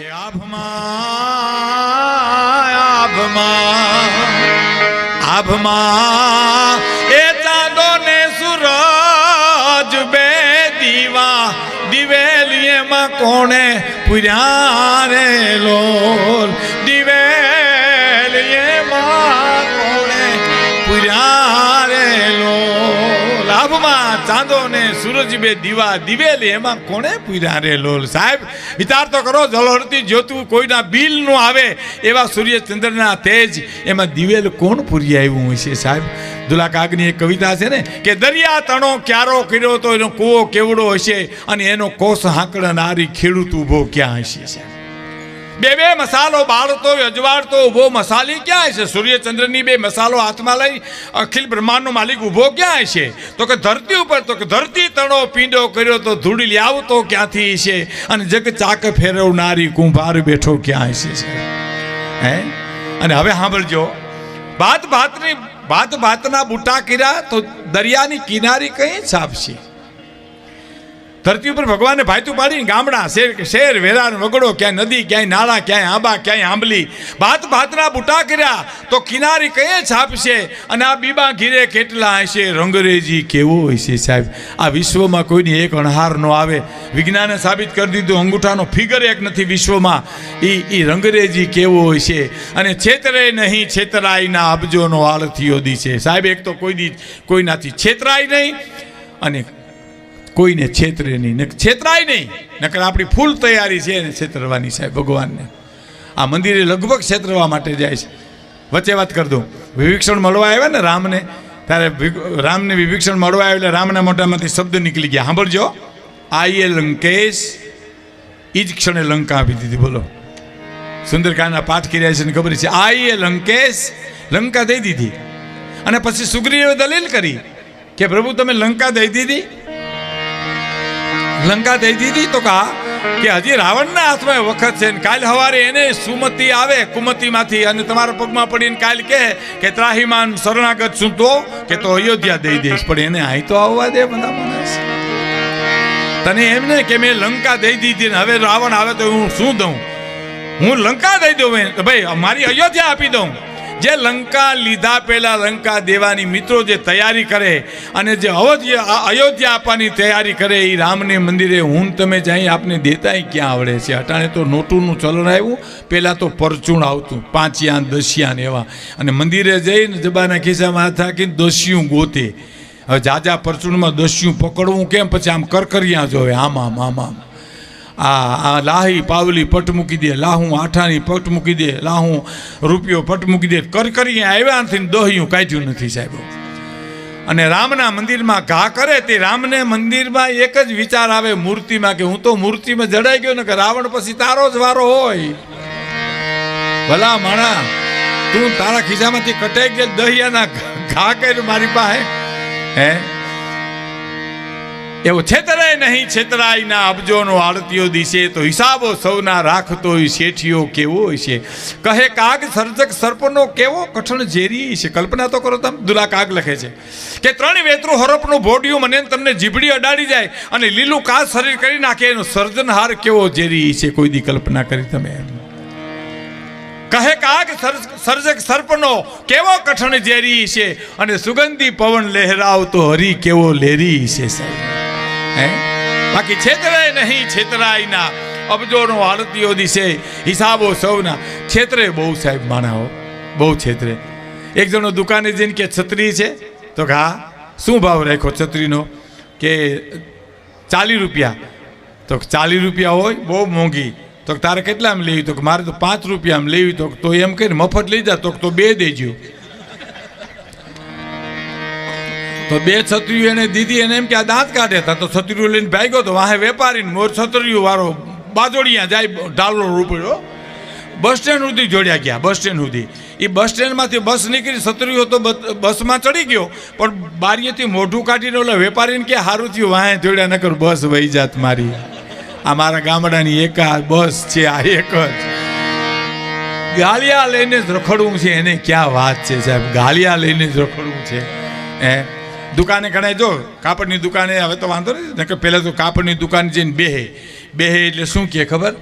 કે આભમાં આભમાં આભમાં એ ચાંદો ને સૂરજ બે દીવા દિવેલી એમાં કોણે પૂર્યા રે લોલ? લોલ આભમાં ચાંદો ને સૂરજ બે દીવા દિવેલી, એમાં કોણે પૂર્યા રે લોલ? સાહેબ, વિચાર તો કરો જળહળતી જોતું કોઈના બિલનું આવે, એવા સૂર્યચંદ્રના તેજ, એમાં દિવેલ કોણ પૂરી આવ્યું હશે સાહેબ? દુલા કાગની એક કવિતા છે ને, કે દરિયા તણો ક્યારો કર્યો તો એનો કૂવો કેવડો હશે, અને એનો કોષ હાંકડનારી ખેડૂત ઊભો ક્યાં હશે સાહેબ? બે બે મસાલો બાળતો અજવાડતો ઊભો મસાલી ક્યાં હશે સૂર્યચંદ્રની બે મસાલો હાથમાં લઈ અખિલ બ્રહ્માંડનો માલિક ઊભો ક્યાં હશે તો કે ધરતી ઉપર, તો કે ધરતી તણો પીંડો કર્યો તો ધૂળી આવતો ક્યાંથી છે? અને જગ ચાક ફેરવનારી કુંભાર બેઠો ક્યાં સાહેબ? હે? અને હવે સાંભળજો. ભાત ભાતની, ભાત ભાતના બુટા કર્યા તો દરિયાની કિનારી કઈ છાપશે? ધરતી ઉપર ભગવાને ભાઈતું પાડીને ગામડા, શેર શેર, વેરાન, વગડો, ક્યાંય નદી, ક્યાંય નાળા, ક્યાંય આંબા, ક્યાંય આંબલી. ભાત ભાતના બુટા કર્યા તો કિનારી કયે છાપશે અને આ બીબા ઘીરે કેટલા હશે? રંગરેજી કેવો હશે સાહેબ? આ વિશ્વમાં કોઈની એક અણહાર ન આવે. વિજ્ઞાને સાબિત કરી દીધું, અંગૂઠાનો ફિગર એક નથી વિશ્વમાં. એ એ રંગરેજી કેવો હશે? અને છેતરે નહીં, છેતરાઈના અબજોનો આળથીઓ દી છે. સાહેબ, એક તો કોઈ દી કોઈનાથી છેતરાય નહીં અને કોઈને છેતરે નહીં છેતરાય નહીં. નકર આપણી ફૂલ તૈયારી છે એને છેતરવાની સાહેબ, ભગવાનને. આ મંદિરે લગભગ છેતરવા માટે જાય છે. વચ્ચે વાત કરી દઉં. વિભીક્ષણ મળવા આવ્યા ને રામને, ત્યારે રામને વિભીક્ષણ મળવા આવ્યા એટલે રામના મોટામાંથી શબ્દ નીકળી ગયા. સાંભળજો. આઈએ લંકેશ એ જ ક્ષણે લંકા આપી દીધી, બોલો. સુંદરકાંડના પાઠ કર્યા છે ને ખબર છે? આઈએ લંકેશ, લંકા દઈ દીધી. અને પછી સુગ્રીવે દલીલ કરી કે પ્રભુ તમે લંકા દઈ દીધી? લંકા દઈ દીધી તો કા કે હજી રાવણના હાથમાં વખત છે ને કાલ હવારે એને સુમતિ આવે કુમતીમાંથી અને તમારા પગમાં પડીને કાલ કહે કે ત્રાહીમાન શરણાગત છું તો કે તો અયોધ્યા દઈ દઈશ. પણ એને અહીં તો આવવા દે બધા માણસ. તને એમ ને કે મેં લંકા દઈ દીધી ને હવે રાવણ આવે તો હું શું દઉં? હું લંકા દઈ દઉં ભાઈ, મારી અયોધ્યા આપી દઉં. જે લંકા લીધા પહેલા લંકા દેવાની મિત્રો જે તૈયારી કરે અને જે અયોધ્યા અયોધ્યા આપવાની તૈયારી કરે એ રામને મંદિરે હું તમે જાય આપને દેતાય ક્યાં આવડે છે? અટાણે તો નોટુનું ચલણ આવ્યું, પહેલાં તો પરચૂણ આવતું પાંચિયા દસિયા એવા. અને મંદિરે જઈને જબાના ખિસ્સામાં હાથ રાખીને દસ્યું ગોતે. હવે જાજા પરચૂણમાં દસ્યું પકડવું કેમ? પછી આમ કરકરિયા જોવે આમ આમ આમ આમ. આ આ લાહી પાવલી પટ મૂકી દે, લાહું આઠાની પટ મૂકી દે, લાહું રૂપિયો પટ મૂકી દે. કરકરી આવ્યા નથી દોહ્યું કાઢ્યું નથી સાહેબ. અને રામના મંદિરમાં ઘા કરે તે રામને મંદિરમાં એક જ વિચાર આવે મૂર્તિમાં કે હું તો મૂર્તિમાં જડાઈ ગયો ને કે રાવણ પછી તારો જ વારો હોય. ભલા માણા, તું તારા ખિસ્સામાંથી કટાઈ ગયેલ દહિયાના ઘા કર્યું મારી પાસે, હે? એવું છેતરાય નહીં, છેતરાય ના. અબજોનો આળતીઓ દિશે તો હિસાબો સૌના રાખતો હોય શેઠિયો કેવો છે? કહે, કાગ સર્જક સર્પનો કેવો કઠણ ઝેરી છે? કલ્પના તો કરો તમે, દુલા કાગ લખે છે. કે ત્રણ વેતરું હરપનું ભોડિયું મને તમને જીભડી અડાડી જાય અને લીલું કાગ શરીર કરી નાખે, એનો સર્જનહાર કેવો ઝેરી છે? કોઈ દી કલ્પના કરી તમે કહે, કાગ સર્જ- સર્જક સર્પનો કેવો કઠણ ઝેરી છે? અને સુગંધી પવન લહેરાવતો હરી કેવો લેરી છે, સાહેબ? હે? બાકી છેતરાય નહીં, છેતરાય ના. અબજોનો આરતીઓ દિશે હિસાબો સૌના. છેતરે બહુ સાહેબ માણાઓ બહુ છેતરે. એક જણો દુકાને જઈને કે, છત્રી છે? તો કે, હા. શું ભાવ રાખ્યો છત્રીનો? કે, ચાલીસ રૂપિયા. તો ચાલીસ રૂપિયા હોય? બહુ મોંઘી. તો તારે કેટલામાં લેવી? તો મારે તો પાંચ રૂપિયામાં લેવી. તો તો એમ કહીને મફત લઈ જા. તો તો બે દેજો. તો બે છત્રીઓ એને દીધી એને એમ કે આ દાંત કાઢે હતા તો છત્રીઓ લઈને ભાગ્યો તો વાહે વેપારીને મોર છત્રીઓ વાળો બાજોડિયા જાય ઢાલો રૂપિયો બસ સ્ટેન્ડ સુધી જોડ્યા ગયા, બસ સ્ટેન્ડ સુધી. એ બસ સ્ટેન્ડમાંથી બસ નીકળી, છત્રીઓ તો બસમાં ચડી ગયો. પણ બારીએથી મોઢું કાઢીને ઓલા વેપારીને કે સારું થયું, વાહે જોડ્યા નકર બસ વહી જાત મારી. આ મારા ગામડાની એક આ બસ છે, આ એક જ. ગાલિયા લઈને જ રખડવું છે, એને ક્યાં વાત છે સાહેબ? ગાલિયા લઈને જ રખડવું છે. હે? દુકાને ઘણા જો કાપડની દુકાને, હવે તો વાંધો નહીં કે પહેલાં તો કાપડની દુકાન જઈને બેહે. બેહે એટલે શું કહે ખબર?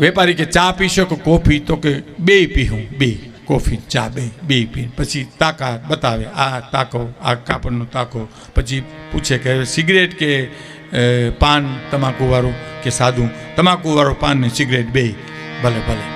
વેપારી કે, ચા પીશો કે કોફી? તો કે, બે પીવું બે. કોફી, ચા, બે બે પી. પછી તાકા બતાવે, આ તાકો, આ કાપડનો તાકો. પછી પૂછે કે સિગરેટ કે પાન તમાકુવાળું કે સાદું? તમાકુવાળું પાન ને સિગરેટ બે. ભલે ભલે.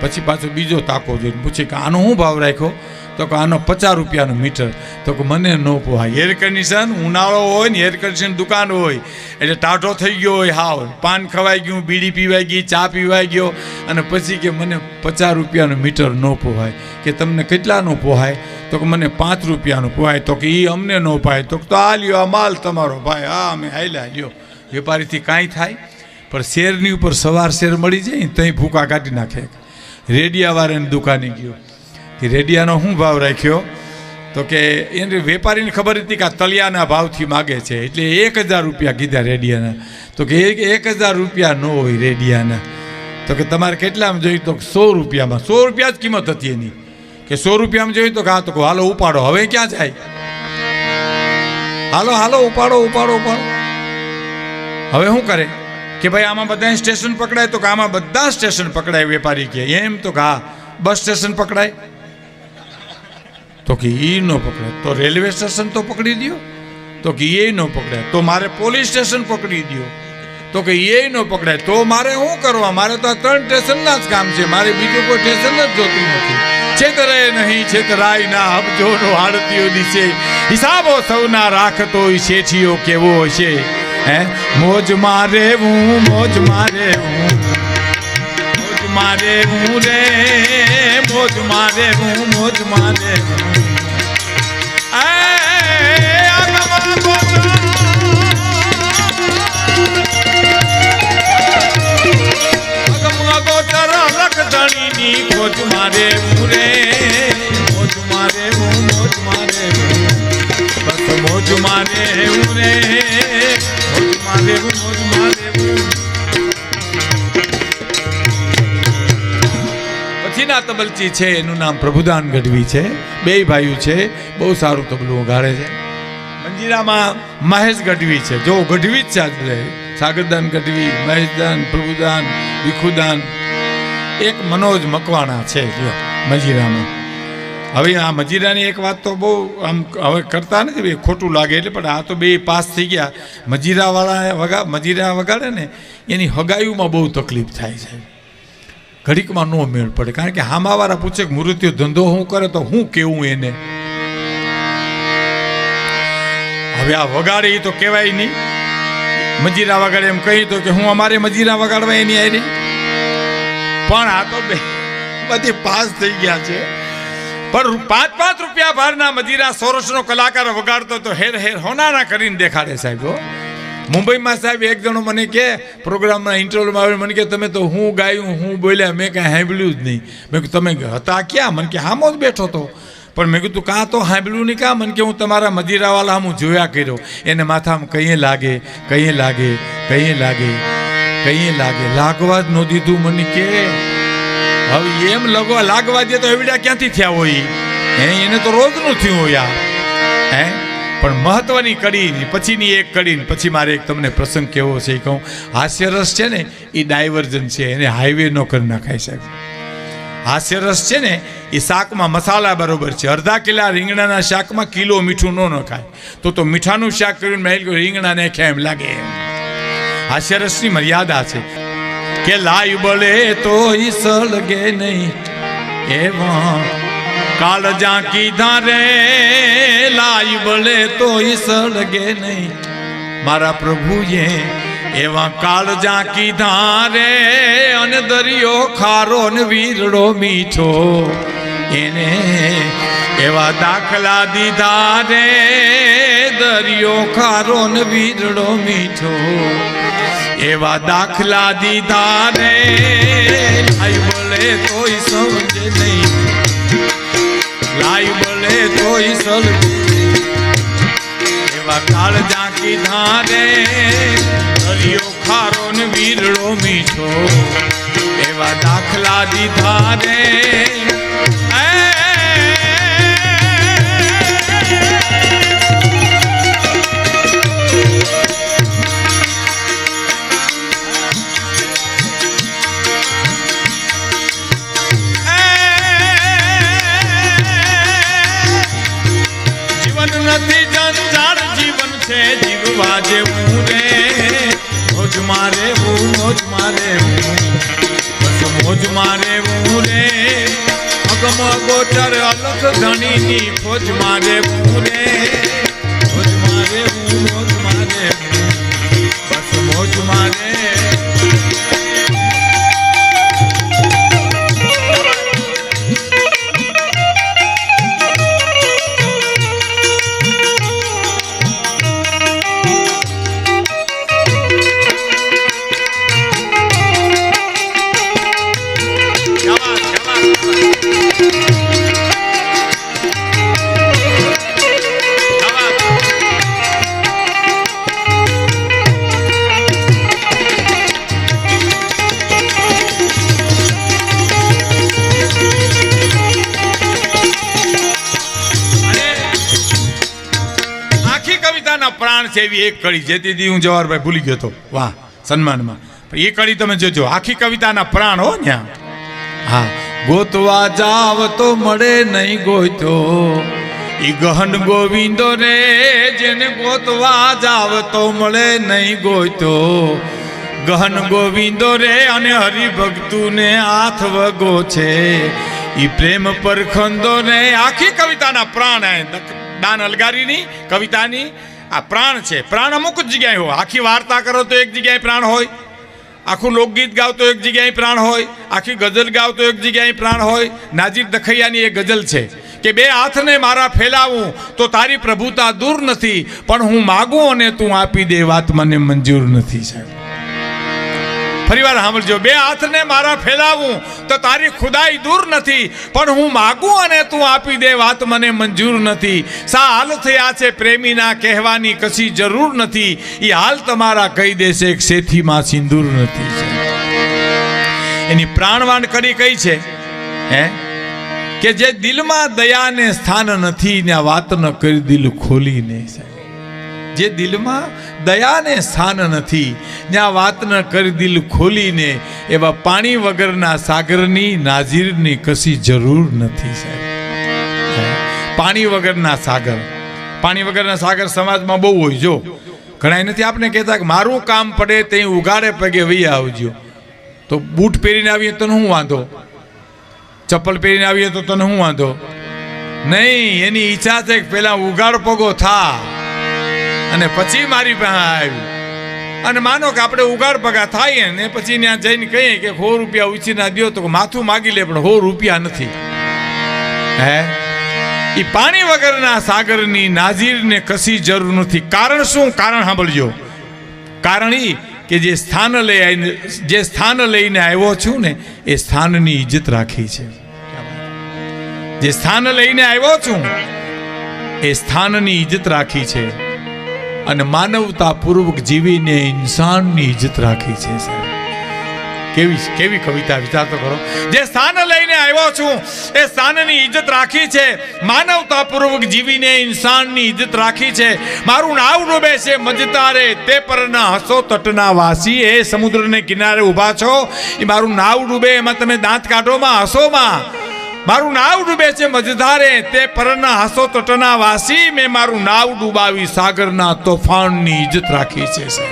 પછી પાછો બીજો તાકો જોઈને પૂછે કે, આનો શું ભાવ રાખ્યો? તો કે આનો પચાસ રૂપિયાનું મીટર. તો કે મને ન પોહાય. એર કન્ડિશન ઉનાળો હોય ને એર કન્ડિશન દુકાન હોય, એટલે ટાઢો થઈ ગયો હોય, હાવ. પાન ખવાઈ ગયું, બીડી પીવાઈ ગઈ, ચા પીવાઈ ગયો, અને પછી કે મને પચાસ રૂપિયાનું મીટર ન પોહાય. કે તમને કેટલાનું પોહાય? તો કે મને પાંચ રૂપિયાનું પોહાય. તો કે એ અમને ન પાય તો તો આ લ્યો, આ માલ તમારો ભાઈ. હા, અમે હાલ્યા, લ્યો. વેપારીથી કાંઈ થાય, પણ શેરની ઉપર સવાર શેર મળી જાય ને ત્યાં ભૂકા કાઢી નાખે. રેડિયાવાળાની દુકાને ગયો. કે રેડિયાનો શું ભાવ રાખ્યો? તો કે એને વેપારીને ખબર હતી કે આ તલિયાના ભાવથી માગે છે, એટલે એક હજાર રૂપિયા કીધા રેડિયાના. તો કે એક હજાર રૂપિયા ન હોય રેડિયાના. તો કે તમારે કેટલામાં જોઈએ? તો સો રૂપિયામાં. સો રૂપિયા જ કિંમત હતી એની. કે સો રૂપિયામાં જોઈએ તો કે હા તો હાલો ઉપાડો. હવે ક્યાં જાય? હાલો હાલો, ઉપાડો ઉપાડો ઉપાડો. હવે શું કરે? કે ભાઈ આમાં બધા સ્ટેશન પકડાય તો કે આમાં બધા સ્ટેશન પકડાય વેપારી કે. એમ તો કે હા, બસ સ્ટેશન પકડાય. તો કે એ ન પકડાય તો રેલવે સ્ટેશન તો પકડી દ્યો. તો કે એ ન પકડાય તો મારે પોલીસ સ્ટેશન પકડી દ્યો. તો કે એ ન પકડાય તો મારે શું કરવા? મારે તો આ ત્રણ સ્ટેશનના જ કામ છે. મારે બીજું કોઈ સ્ટેશન જ જોતું નથી. છેતરે નહીં, છેતરાય ના. અબજોનો આડતીઓ દિશે. હિસાબો સૌના રાખતો ઈ શેઠિયો કેવો હશે? હે? મોજ મારે હું, મોજ મારે હું. મારે હું રે મોજ મારે હું મોજ મારે હું. તબલચી છે, એનું નામ પ્રભુદાન ગઢવી છે. બે ભાઈઓ છે, બહુ સારું તબલું વગાડે છે. મંજીરામાં મહેશ ગઢવી છે. જો ગઢવી જ છે સાગરદાન ગઢવી, મહેશદાન, પ્રભુદાન, ભીખુદાન. એક મનોજ મકવાણા છે, જો મંજીરામાં હવે આ મજીરાની એક વાત તો બહુ આમ હવે કરતા નથી ભાઈ ખોટું લાગે એટલે, પણ આ તો બે પાસ થઈ ગયા. મજીરાવાળા વગા મજીરા વગાડે ને, એની હગાયુમાં બહુ તકલીફ થાય છે. ઘડીકમાં નો મેળ પડે. કારણ કે હામાવાળા પૂછે કે મૃત્યુ ધંધો હું કરે તો હું કેવું એને? હવે આ વગાડે તો કહેવાય નહીં. મજીરા વગાડે એમ કહી તો કે હું અમારે મજીરા વગાડવા એની આવી પણ આ તો બે બધી પાસ થઈ ગયા છે. પણ પાંચ પાંચ રૂપિયા ભારના મજીરા સોરસનો કલાકાર વગાડતો તો હેર હેર હોનારા કરીને દેખાડે સાહેબ. મુંબઈમાં સાહેબ એક જણો મને કે, પ્રોગ્રામના ઇન્ટરવ્યુમાં આવ્યો. મને કે, તમે તો હું ગાયું, હું બોલ્યા. મેં કાંઈ સાંભળ્યું જ નહીં. મેં કીધું, તમે હતા ક્યાં? મને કે, હામો જ બેઠો હતો પણ મેં કીધું, કાં તો સાંભળ્યું નહીં, કાં? મને કે, હું તમારા મદિરાવાલા હું જોયા કર્યો. એને માથામાં કંઈ લાગે કંઈ લાગે કંઈ લાગે કંઈ લાગે. લાગવા જ ન દીધું મને કે. હવે એમ લગવા લાગવા દે તો એવડા ક્યાંથી થયા હોય? હે, એને તો રોજનું થયું હોય આ. હે? પણ મહત્વની કડી, પછીની એક કડી પછી મારે એક તમને પ્રસંગ કેવો છે એ કહું. હાસ્યરસ છે ને, એ ડાયવર્જન છે, એને હાઈવે નો કરી નાખાય સાહેબ. હાસ્યરસ છે ને, એ શાકમાં મસાલા બરોબર છે. અડધા કિલા રીંગણાના શાકમાં કિલો મીઠું ન નખાય. તો તો મીઠાનું શાક કર્યું મેં રીંગણાને ખેમ એમ લાગે એમ. હાસ્યરસની મર્યાદા છે. કે લાઈ બળે તો ઈ સળગે નહીં. એવા કાળ જા કીધા રે, લાઈ બળે તો સળગે નહીં. મારા પ્રભુએ એવા કાળ જા કીધા રે, અને દરિયો ખારો ને વીરડો મીઠો, એને એવા દાખલા દીધા રે, દરિયો ખારો ને વીરડો મીઠો, એવા દાખલા દીધા રે, લાઈ બોલે તોય સમજે નહીં. લાઈ બોલે તોય સમજે એવા કાળ જાકી ધારે, દરિયો ખારો ને વીરળો મીઠો. એવા દાખલા દીધા રે જોવા જેવું રે મોજ મારે હું, મોજ મારે બસ મોજ મારે હું રે. અગમ ગોચર અલખ ધણીની ફોજ મારે હું રે. મોજ મારે હું, મોજ એવી એક કડી જે દીદી હું જવાહરભાઈ ભૂલી ગયો હતો. વાહ, સન્માનમાં. એ કડી તમે જોજો, આખી કવિતાના પ્રાણ હો ત્યાં હા, ગોતવા જાવ તો મળે નહીં ગોતો ઈ ગહન ગોવિંદો રે જેને ગોતવા જાવ તો મળે નહીં ગોતો ગહન ગોવિંદો રે અને હરિભક્તુને હાથ વગો છે. ઈ પ્રેમ પરખંદો ને આખી કવિતાના પ્રાણ દાન અલગારીની, કવિતાની આ પ્રાણ છે. પ્રાણ અમુક જ જગ્યાએ હોય. આખી વાર્તા કરો તો એક જગ્યાએ પ્રાણ હોય. આખું લોકગીત ગાવ તો એક જગ્યાએ પ્રાણ હોય. આખી ગઝલ ગાવ તો એક જગ્યાએ પ્રાણ હોય. નાજીર દખૈયાની એ ગઝલ છે કે બે હાથને મારા ફેલાવું તો તારી પ્રભુતા દૂર નથી, પણ હું માગું અને તું આપી દે વાત મને મંજૂર નથી, સાહેબ. ફરીવાર સાંભળજો, બે હાથને મારા ફેલાવું તો તારી ખુદાઈ દૂર નથી, પણ હું માગું અને તું આપી દે વાત મને મંજૂર નથી. સા હાલ થયા છે પ્રેમીના કહેવાની કશી જરૂર નથી એ હાલ તમારા કહી દેશે એક શેથીમાં સિંદૂર નથી. એની પ્રાણવાન કરી કઈ છે? હે? કે જે દિલમાં દયાને સ્થાન નથી, ને આ વાત ન કરી દિલ ખોલીને જે દિલમાં દયાને સ્થાન નથી. ત્યાં વાત ન કરી દિલ ખોલીને એવા પાણી વગરના સાગરની નાજીરની કશી જરૂર નથી સાહેબ. પાણી વગરના સાગર. પાણી વગરના સાગર સમાજમાં બહુ હોય, જો. ઘણા નથી આપણે કહેતા કે મારું કામ પડે તે ઉગાડે પગે વહી આવજો. તો બૂટ પહેરીને આવીએ તો શું વાંધો? ચપ્પલ પહેરીને આવીએ તો તને શું વાંધો? નહીં, એની ઈચ્છા છે કે પહેલાં ઉગાડ પગો થા. અને પછી મારી પાસે આવી અને માનો કે આપણે ઉગાડ પગા થાય ને, પછી ત્યાં જઈને કહીએ કે સો રૂપિયા ઉછીના દો તો માથું માગી લે, પણ સો રૂપિયા નથી. હે? એ પાણી વગરના સાગરની નાજીરને કશી જરૂર નથી. કારણ શું? કારણ સાંભળજો. કારણ એ કે જે સ્થાન લઈ આવીને જે સ્થાન લઈને આવ્યો છું ને, એ સ્થાનની ઇજ્જત રાખી છે. જે સ્થાન લઈને આવ્યો છું, એ સ્થાનની ઇજ્જત રાખી છે. અને માનવતા પૂર્વક જીવીને ઇન્સાનની ઇજ્જત રાખી છે, સાહેબ. કેવી કેવી કવિતા વિચાર તો કરો. જે સ્થાન લઈને આવ્યો છું, એ સ્થાનની ઇજ્જત રાખી છે. માનવતા પૂર્વક જીવીને ઇન્સાનની ઇજ્જત રાખી છે. મારું નાવ ડૂબે છે મજતારે, તે પરના હસો તટના વાસી. એ સમુદ્રને કિનારે ઊભા છો. એ મારું નાવ ડૂબે, એમાં તમે દાંત કાઢોમાં હસોમાં મારું નાવ ડૂબે છે મજધારે, તે પરના હસો તટના વાસી, મેં મારું નાવ ડૂબાવી સાગરના તોફાનની ઇજ્જત રાખી છે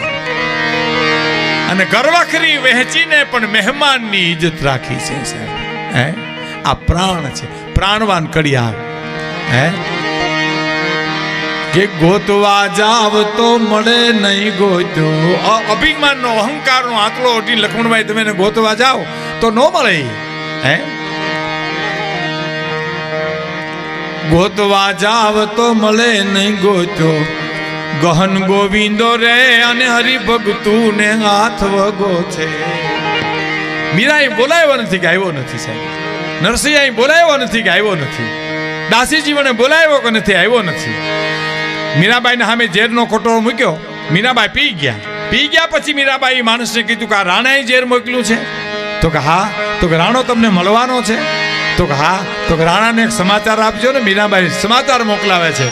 અને ગરવખરી વહેંચીને પણ મહેમાનની ઇજ્જત રાખી છે, સાહેબ. હે? આ પ્રાણ છે, પ્રાણવાન કડિયાર. હે? કે ગોતવા જાવ તો મળે નહીં ગોતો. અભિમાનનો અહંકારનો આંકડો ઓઢી લખમણભાઈ તમે ગોતવા જાઓ તો ન મળે. હે? ગોતવા જાવ તો મળે નહીં ગોતો ગહન ગોવિંદો રે અને હરિભગતું ને હાથ વગો છે. મીરા બોલાયો નથી કે આવ્યો નથી સાહેબ. નરસિંહ અહીં બોલાવ્યો નથી કે આવ્યો નથી. દાસીજી મને બોલાવ્યો કે નથી, આવ્યો નથી. મીરાબાઈને સામે ઝેરનો ખોટો મૂક્યો. મીરાબાઈ પી ગયા. પી ગયા પછી મીરાબાઈ માણસને કીધું કે આ રાણાએ ઝેર મોકલ્યું છે. તો કે હા, તો કે રાણો તમને મળવાનો છે. તો હા, તો રાણાને એક સમાચાર આપજો ને મીનાબાઈ સમાચાર મોકલાવે છે.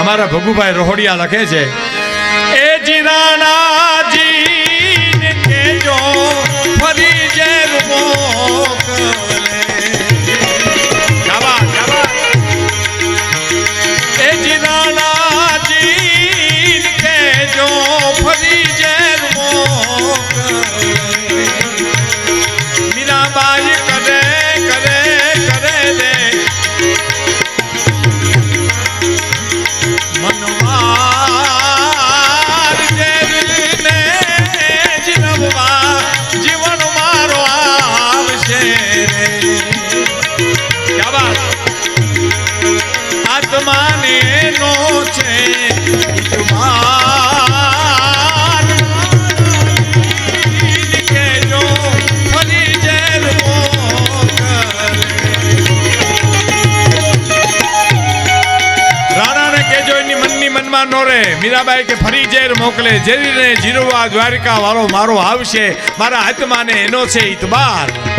અમારા ભગુભાઈ રોહડિયા લખે છે, એ જી રાણાજી આત્માને નો છે મીરાબાઈ કે ફરી ઝેર મોકલે ઝેરીને જીરવા દ્વારિકા વાળો મારો આવશે મારા આત્માને એનો છે ઇતબાર